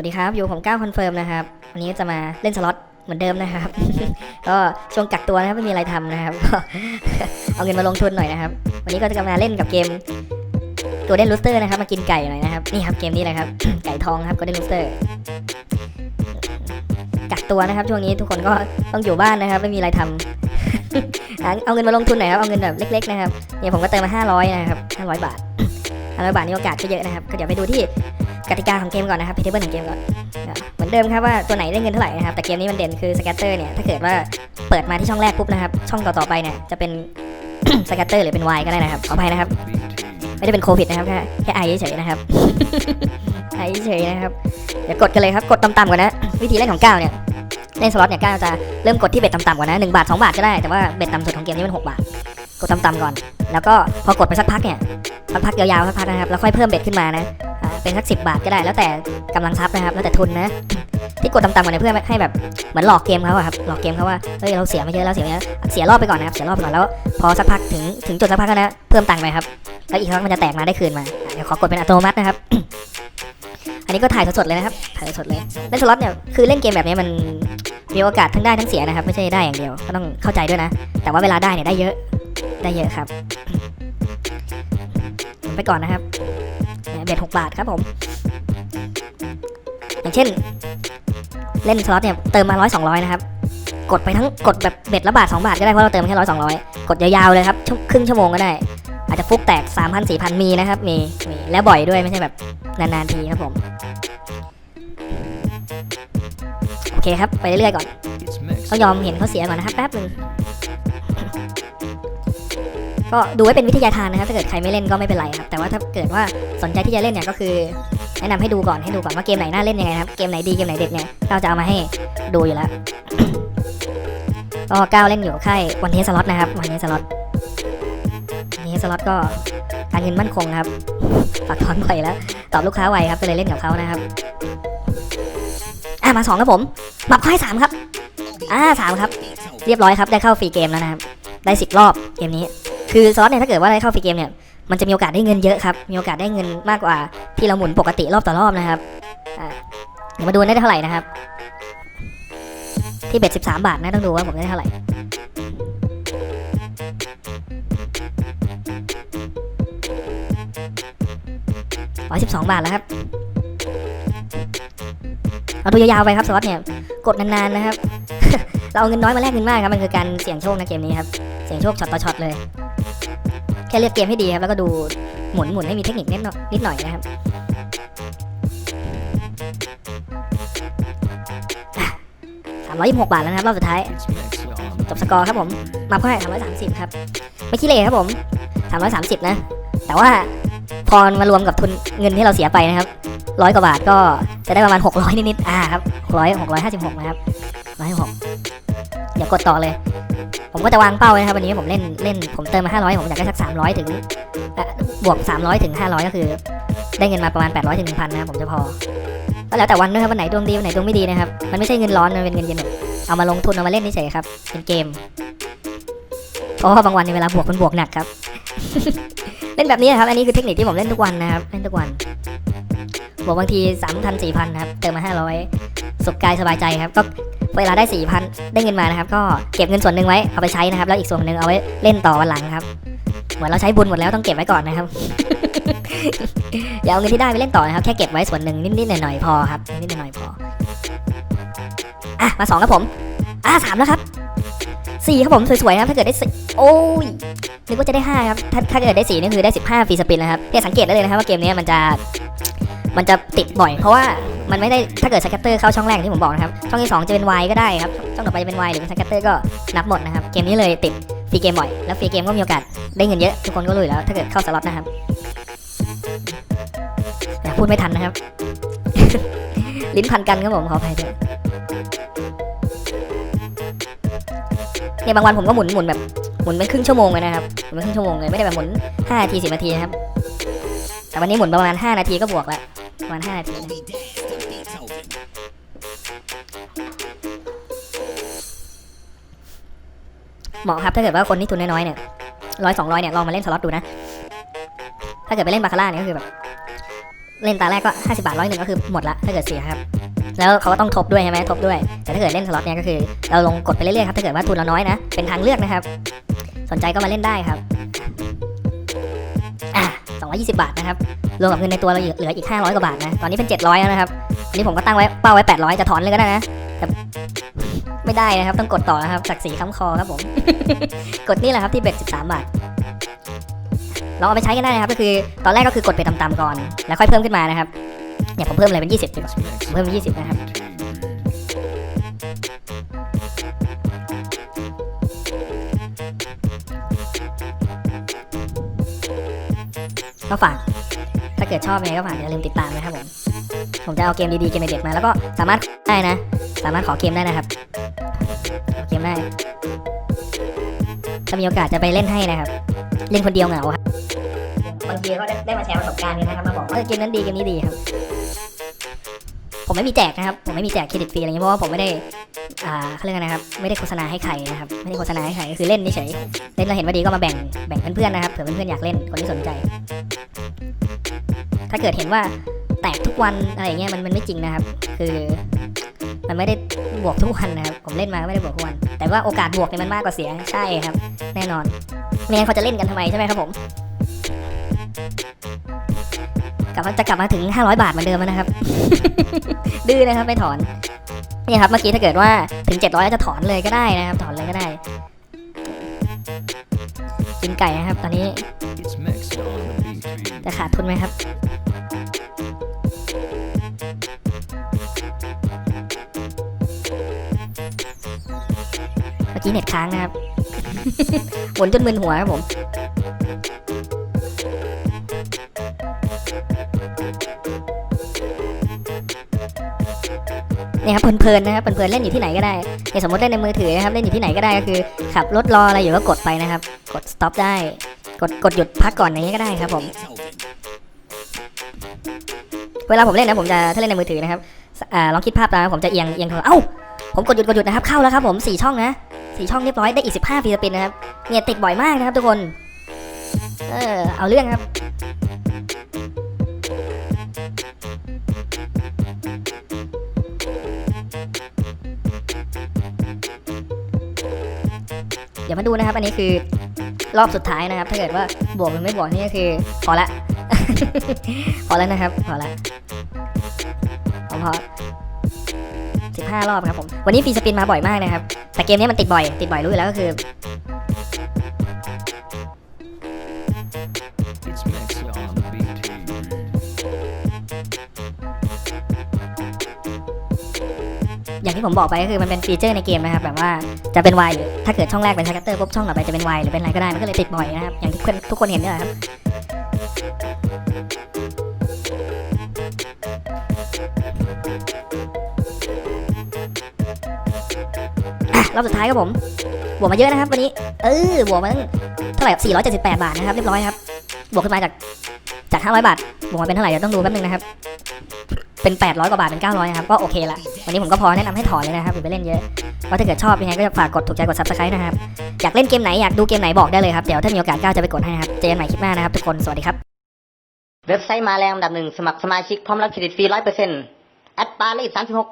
วัสดีครับอยู่ผมก้าวคอนเฟิร์มนะครับ วันนี้จะมาเล่นสล็อตเหมือนเดิมนะครับ ก็ช่วงกักตัวนะครับไม่มีอะไรทำนะครับก็เอาเงินมาลงทุนหน่อยนะครับ วันนี้ก็จะมาเล่นกับเกมตัวเด่นลูสเตอร์นะครับ มากินไก่หน่อยนะครับ นี่ครับเกมนี้เลยครับ ไก่ทองครับก็เด่นลูสเตอร์กักตัวนะครับ ช่วงนี้ทุกคนก็ต้องอยู่บ้านนะครับ ไม่มีอะไรทำหาเอาเงินมาลงทุนหน่อยครับเอาเงินแบบเล็ก ๆ นะครับเนี่ยผมก็เติมมา500นะครับ500 บาท500บาทนี่โอกาสก็เยอะนะครับก็เดี๋ยวไปดูที่ กติกาของเกมก่อนนะครับพีเทเบิลของเกมก่อนเหมือนเดิมครับว่าตัวไหนได้เงินเท่าไหร่นะครับแต่เกมนี้มันเด่นคือสแกตเตอร์เนี่ยถ้าเกิดว่าเปิดมาที่ช่องแรกปุ๊บนะครับช่องต่อๆไปเนี่ยจะเป็นสแกตเตอร์หรือเป็นวายก็ได้นะครับขออภัยนะครับ ไม่ได้เป็นโควิดนะครับแค่แค่ไอเฉยนะครับไอเฉยนะครับเดี๋ยวกดกันเลยครับกดต่ำๆกว่านนะวิธีเล่นของก้าวเนี่ยเล่นสล็อตเนี่ยก้าวจะเริ่มกดที่เบ็ดต่ำๆกว่านนะหนึ่งบาทสองบาทก็ได้แต่ว่าเบ็ดต่ำสุดของเกมนี้มันหกบาทกดต่ำๆก่อน แล้วก็พอกดไปสักพักเนี่ยสักพักยาวๆสักพักนะครับแล้วค่อยเพิ่มเบ็ดขึ้นมานะ เป็นสักสิบาทก็ได้ แล้วแต่กำลังทรัพย์นะครับ แล้วแต่ทุนนะ ที่กดต่ำๆกว่านี้เพื่อให้แบบเหมือนหลอกเกมเขาอะครับ หลอกเกมเขาว่า เฮ้ยเราเสียไมาเยอะแล้วเสียมาเยอะเสียรอบไปก่อนนะครับ เสียรอบไปก่อนแล้ว พอสักพักถึงถึงจุดสักพักนะ เพิ่มตังค์ไปครับ แล้วอีกครั้งมันจะแตกมาได้คืนมา เดี๋ยวขอกดเป็นอัตโนมัตินะครับ อันนี้ก็ถ่ายสดๆเลยนะครับ ถ่ายสดเลย เล่นสล็อตเนี่ย คือเล่นเกมแบบนี้มันมีโอกาสทั้งได้ทั้งเสียนะครับ ไม่ใช่ได้อย่างเดียว ก็ต้องเข้าใจด้วยนะ แต่ว่าเวลาได้เนี่ยได้เยอะ ได้เยอะครับ ไปก่อนนะครับ บ็ดหกบาทครับผม อย่างเช่น เล่นสล็อตเนี่ยเติมมาร้อยสองร้อยนะครับ กดไปทั้งกดแบบเบ็ดละบาทสองบาทก็ได้เพราะเราเติมแค่ร้อยสองร้อยกดยาวๆเลยครับชั่วครึ่งชั่วโมงก็ได้ อาจจะฟุกแตกสามพันสี่พันมีนะครับมีมีแล้วบ่อยด้วยไม่ใช่แบบนานๆทีครับผมโอเคครับ ไปเรื่อยๆก่อนต้องยอมเห็นเขาเสียก่อนนะครับแป๊บหนึง ก็ดูไว้เป็นวิทยาทานนะครับถ้าเกิดใครไม่เล่นก็ไม่เป็นไรครับแต่ว่าถ้าเกิดว่าสนใจที่จะเล่นเนี่ยก็คือแนะนำให้ดูก่อนให้ดูก่อนว่าเกมไหนน่าเล่นยังไงครับเกมไหนดีเกมไหนเด็ดเนี่ยเราจะเอามาให้ดูอยู่แล้วก็ก้าวเล่นอยู่ค่ายวันเทสล็อตนะครับวันเทสล็อตวันเทสล็อตก็การเงินมั่นคงครับฝากถอนบ่อยแล้ว ตอบลูกค้าไวครับก็เลยเล่นกับเขานะครับอะมาสองครับผมมาค่ายสามครับอ่าสามครับ เรียบร้อยครับได้เข้าฟรีเกมแล้วนะครับได้สิบรอบเกมนี้ คือซอสเนี่ยถ้าเกิดว่าได้เข้าฟรีเกมเนี่ยมันจะมีโอกาสได้เงินเยอะครับ มีโอกาสได้เงินมากกว่าที่เราหมุนปกติรอบต่อรอบนะครับอ่าเดี๋ยวมาดูได้เท่าไหร่นะครับ ที่เบ็ดสิบสามบาทนะต้องดูว่าผมได้เท่าไหร่ร้อยสิบสองบาทแล้วครับ เอาตัวยาวๆไปครับสล็อตเนี่ยกดนานๆนะครับ เราเอาเงินน้อยมาแลกเงินมากครับ มันคือการเสี่ยงโชคในเกมนี้ครับ เสี่ยงโชคช็อตต่อช็อตเลย แค่เลือกเกมให้ดีครับแล้วก็ดูหมุนหมุนให้มีเทคนิคนิดหน่อยนิดหน่อยนะครับสามร้อยยี่สิบหกบาทแล้วนะครับรอบสุดท้ายจบสกอร์ครับผมมาเพื่อสามร้อยสามสิบครับไม่ขี้เหร่ครับผมสามร้อยสามสิบนะ แต่ว่าพอมารวมกับทุนเงินที่เราเสียไปนะครับร้อยกว่าบาทก็จะได้ประมาณหกร้อยนิดๆอ่าครับหกร้อยหกร้อยห้าสิบหกนะครับร้อยหกเดี๋ยวกดต่อเลย ผมก็จะวางเป้านะครับวันนี้ผมเล่นเล่นผมเติมมาห้าร้อยผมอยากได้สักสามร้อยถึงบวกสามร้อยถึงห้าร้อยก็คือ ได้เงินมาประมาณแปดร้อยถึงหนึ่งพันนะครับผมจะพอก็แล้วแต่วันด้วยครับวันไหนดวงดีวันไหนดวงไม่ดีนะครับมันไม่ใช่เงินร้อนมันเป็นเงินเย็นเอามาลงทุนเอามาเล่นเฉยครับเป็นเกมเพราะว่าบางวันในเวลาบวกมันบวกหนักครับ เล่นแบบนี้ครับอันนี้คือเทคนิคที่ผมเล่นทุกวันนะครับเล่นทุกวันบวกบางทีสามพันสี่พันครับเติมมาห้าร้อยสุขกายสบายใจครับก็ เวลาได้สี่พันได้เงินมานะครับ ก็เก็บเงินส่วนหนึ่งไว้เอาไปใช้นะครับ แล้วอีกส่วนหนึ่งเอาไว้เล่นต่อวันหลังครับ เหมือนเราใช้บุญหมดแล้วต้องเก็บไว้ก่อนนะครับ อย่าเอาเงินที่ได้ไปเล่นต่อนะครับ แค่เก็บไว้ส่วนหนึ่งนิดๆหน่อยๆพอครับนิดๆหน่อยๆพออะมาสองครับผมอะสามแล้วครับสี่ครับผมสวยๆครับถ้าเกิดได้สี่โอ้ยนึกว่าจะได้5ครับถ้าถ้าเกิดได้4นี่คือได้15ฟรีสปินนะครับเนี่ยสังเกตได้เลยนะครับว่าเกมนี้มันจะ มันจะติดบ่อยเพราะว่ามันไม่ได้ถ้าเกิดสแกตเตอร์เข้าช่องแรกที่ผมบอกนะครับ ช่องที่ 2 จะเป็น Y ก็ได้ครับช่องต่อไปจะเป็น Y หรือเป็นสแกตเตอร์ก็นับหมดนะครับ เกมนี้เลยติดฟรีเกมบ่อย แล้วฟรีเกมก็มีโอกาสได้เงินเยอะ ทุกคนก็รู้อยู่แล้ว ถ้าเกิดเข้าสล็อตนะครับแต่พูดไม่ทันนะครับ ลิ้นพันกันครับผมขออภัยด้วยเนี่ยบางวันผมก็หมุนหมุนแบบหมุนเป็นครึ่งชั่วโมงเลยนะครับหมุนเป็นครึ่งชั่วโมงเลยไม่ได้แบบหมุน5นาที10นาทีนะครับแต่วันนี้หมุนประมาณ 5 นาทีก็บวกแล้ว ประมาณ5นาทีนะเหมาะครับถ้าเกิดว่าคนที่ทุนน้อยๆเนี่ยร้อยสองร้อยเนี่ยลองมาเล่นสล็อตดูนะ ถ้าเกิดไปเล่นบาคาร่าเนี่ยก็คือแบบ เล่นตาแรกก็50บาทร้อยหนึ่งก็คือหมดละถ้าเกิดเสียครับ แล้วเขาก็ต้องทบด้วยใช่ไหมทบด้วย แต่ถ้าเกิดเล่นสล็อตเนี่ยก็คือ เราลงกดไปเรื่อยๆครับถ้าเกิดว่าทุนเราน้อยนะเป็นทางเลือกนะครับ สนใจก็มาเล่นได้ครับอะ 220 บาทนะครับ รวมกับเงินในตัวเราเหลืออีก 500 กว่าบาทนะ ตอนนี้เป็น 700แล้วนะครับ อันนี้ผมก็ตั้งไว้เป้าไว้ 800 จะถอนเลยก็ได้นะแต่ไม่ได้นะครับ ต้องกดต่อนะครับศักดิ์ศรีค้ำคอครับผม กดนี่แหละครับที่เบ็ด13 บาทลองเอาไปใช้กันได้นะครับ ก็คือตอนแรกก็คือกดไปตามๆก่อน แล้วค่อยเพิ่มขึ้นมานะครับ เนี่ยผมเพิ่มเลยเป็น 20ดีกว่าผมเพิ่มเป็น20 นะครับ ก็ฝาก ถ้าเกิดชอบยังไงก็ฝากอย่าลืมติดตามนะครับผม ผมจะเอาเกมดีๆเกมเด็ดๆมาแล้วก็สามารถได้นะ สามารถขอเกมได้นะครับขอเกมได้ถ้ามีโอกาสจะไปเล่นให้นะครับ เล่นคนเดียวเหงาครับบางทีก็ได้มาแชร์ประสบการณ์กันนะครับมาบอกว่าเออเกมนั้นดีเกมนี้ดีครับ ผมไม่มีแจกนะครับ ผมไม่มีแจกเครดิตฟรีอะไรเงี้ยเพราะว่าผมไม่ได้อ่าเขาเรียกอะไรนะครับ ไม่ได้โฆษณาให้ใครนะครับ ไม่ได้โฆษณาให้ใครก็คือเล่นเฉยๆเล่นเราเห็นว่าดีก็มาแบ่ง แบ่งเพื่อนๆนะครับ เผื่อเพื่อนๆอยากเล่น คนที่สนใจ ถ้าเกิดเห็นว่าแตกทุกวันอะไรเงี้ยมันมันไม่จริงนะครับ คือมันไม่ได้บวกทุกวันนะครับ ผมเล่นมาไม่ได้บวกทุกวัน แต่ว่าโอกาสบวกเนี่ยมันมากกว่าเสียใช่ครับ แน่นอนไม่งั้นเขาจะเล่นกันทำไมใช่ไหมครับผมกลับมาจะกลับมาถึง 500 บาทเหมือนเดิมนะครับ ดื้อนะครับไม่ถอนนี่ครับเมื่อกี้ถ้าเกิดว่าถึง 700แล้วจะถอนเลยก็ได้นะครับ ถอนเลยก็ได้กินไก่นะครับ ตอนนี้จะขาดทุนไหมครับ มื่อกี้เน็ตค้างนะครับหมุนจนมึนหัวครับผมนี่ครับเพลินๆนะครับเพลินๆเล่นอยู่ที่ไหนก็ได้สมมติเล่นในมือถือนะครับเล่นอยู่ที่ไหนก็ได้ก็คือ ขับรถรออะไรอยู่ก็กดไปนะครับ กด stop ได้ กดกดหยุดพักก่อนอย่างนี้ก็ได้ครับผม เวลาผมเล่นนะผมจะถ้าเล่นในมือถือนะครับอลองคิดภาพตามผมจะเอียงเอียงเอ้า ผมกดหยุดกดหยุดนะครับเข้าแล้วครับผมสี่ช่องนะสี่ช่องเรียบร้อยได้อีกสิบห้าฟรีสปินนะครับเนี่ยติดบ่อยมากนะครับทุกคน เออเอาเรื่องครับเดี๋ยวมาดูนะครับ อันนี้คือรอบสุดท้ายนะครับ ถ้าเกิดว่าบวกหรือไม่บวกนี่ก็คือพอละ พอแล้วนะครับ พอละผมพอ สิบห้ารอบครับผม วันนี้ฟรีสปินมาบ่อยมากนะครับ แต่เกมนี้มันติดบ่อย ติดบ่อยรู้อยู่แล้วก็คือ It's mixed on the beat. อย่างที่ผมบอกไปก็คือมันเป็นฟีเจอร์ในเกมนะครับ แบบว่าจะเป็น Y หรือถ้าเกิดช่องแรกเป็นสกัตเตอร์ปุ๊บช่องต่อไปจะเป็น Y หรือเป็นอะไรก็ได้ มันก็เลยติดบ่อยนะครับ อย่างที่ทุกคนทุกคนเห็นเนี่ยแหละครับ อะรอบสุดท้ายครับผมบวกมาเยอะนะครับวันนี้ เออบวกมาเท่าไหร่ 478 บาทนะครับเรียบร้อยครับ บวกขึ้นมาจากจาก 500 บาท บวกมาเป็นเท่าไหร่เดี๋ยวต้องดูแป๊บนึงนะครับ เป็น 800 กว่าบาท เป็น 900นะครับ ก็โอเคละ วันนี้ผมก็พอแนะนำให้ถอนเลยนะครับอย่าไปเล่นเยอะว่าถ้าเกิดชอบยังไงก็ฝากกดถูกใจกด subscribe นะครับ อยากเล่นเกมไหนอยากดูเกมไหนบอกได้เลยครับ เดี๋ยวถ้ามีโอกาสก้าวจะไปกดให้นะครับเจอกันใหม่คลิปหน้านะครับทุกคน สวัสดีครับ เว็บไซต์มาแรงอันดับหนึ่งสมัครสมาชิกพร้อมรับเครดิตฟรีร้อยเปอร์เซ็นต์แอดปาเลสามสิบหก